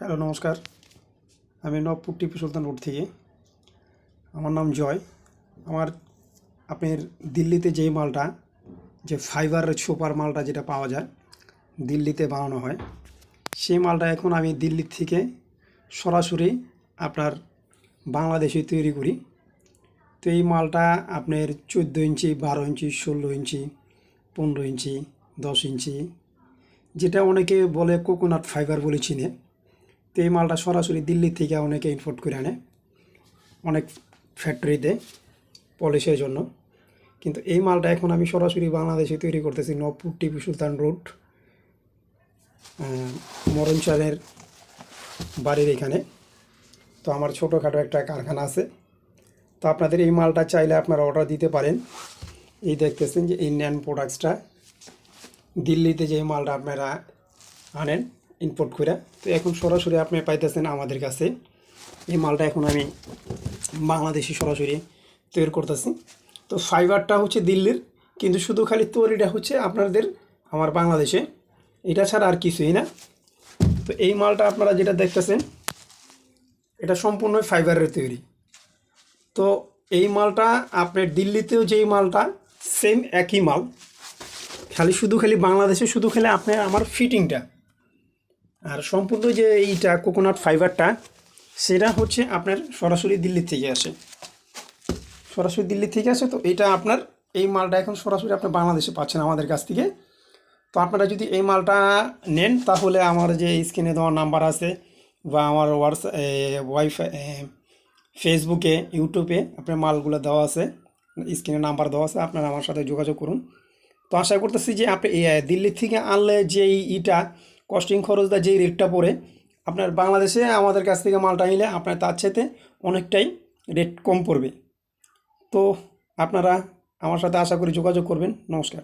Hello, নমস্কার। আমি Nabapur Tipu Sultan road থেকে। আমার নাম জয়। আমার আপনার দিল্লিতে যেই মালটা, যে ফাইবার সুপার মালটা যেটা পাওয়া যায়, দিল্লিতে বানানো হয়, সেই মালটা এখন আমি দিল্লি থেকে সরাসরি আপনার বাংলাদেশে তৈরি করি। তো এই মালটা আপনার চোদ্দ ইঞ্চি, বারো ইঞ্চি, ষোলো ইঞ্চি, পনেরো ইঞ্চি, দশ ইঞ্চি, যেটা অনেকে বলে কোকোনাট ফাইবার বলে চিনে। তো এই মালটা সরাসরি দিল্লি থেকে অনেকে ইম্পোর্ট করে আনে, অনেক ফ্যাক্টরিতে পলিশের জন্য। কিন্তু এই মালটা এখন আমি সরাসরি বাংলাদেশে তৈরি করতেছি নবপুর টিপু সুলতান রোড মরণচারের বাড়ির এখানে। তো আমার ছোটোখাটো একটা কারখানা আছে। তো আপনাদের এই মালটা চাইলে আপনারা অর্ডার দিতে পারেন। এই দেখতেছেন যে ইন্ডিয়ান প্রোডাক্টসটা দিল্লিতে যে মালটা আপনারা আনেন ইম্পোর্ট করে তো এখন সরাসরি আপনি পাইতেছেন আমাদের কাছে। এই মালটা এখন আমি বাংলাদেশি সরাসরি তৈরি করতেছি। তো ফাইবারটা হচ্ছে দিল্লির, কিন্তু শুধু খালি তৈরিটা হচ্ছে আপনাদের আমার বাংলাদেশে। এটা ছাড়া আর কিছুই না। তো এই মালটা আপনারা যেটা দেখতেছেন, এটা সম্পূর্ণ ফাইবারের তৈরি। তো এই মালটা আপনার দিল্লিতেও যেই মালটা সেম একই মাল। খালি শুধু খালি বাংলাদেশে, শুধু খালি আপনার, আমার ফিটিংটা আর সম্পূর্ণ যে এইটা কোকোনাট ফাইবারটা সেটা হচ্ছে আপনার সরাসরি দিল্লি থেকে আসে। সরাসরি দিল্লি থেকে আসে, তো এটা আপনার এই মালটা এখন সরাসরি আপনি বাংলাদেশে পাচ্ছেন আমাদের কাছ থেকে। তো আপনারা যদি এই মালটা নেন, তাহলে আমার যে স্ক্রিনে দেওয়ার নাম্বার আছে, বা আমার হোয়াটসঅ্যাপ ওয়াইফাই ফেসবুকে, ইউটিউবে আপনার মালগুলো দেওয়া আছে, স্ক্রিনে নাম্বার দেওয়া আছে, আপনারা আমার সাথে যোগাযোগ করুন। তো আশা করতেছি যে আপনি দিল্লি থেকে আনলে যেই ইটা কস্টিং খরচ খরচটা যেই রেটটা পড়ে, আপনার বাংলাদেশে আমাদের কাছ থেকে মালটা নিলে আপনার তার সাথে অনেকটাই রেট কম পড়বে। তো আপনারা আমার সাথে আশা করি যোগাযোগ করবেন। নমস্কার।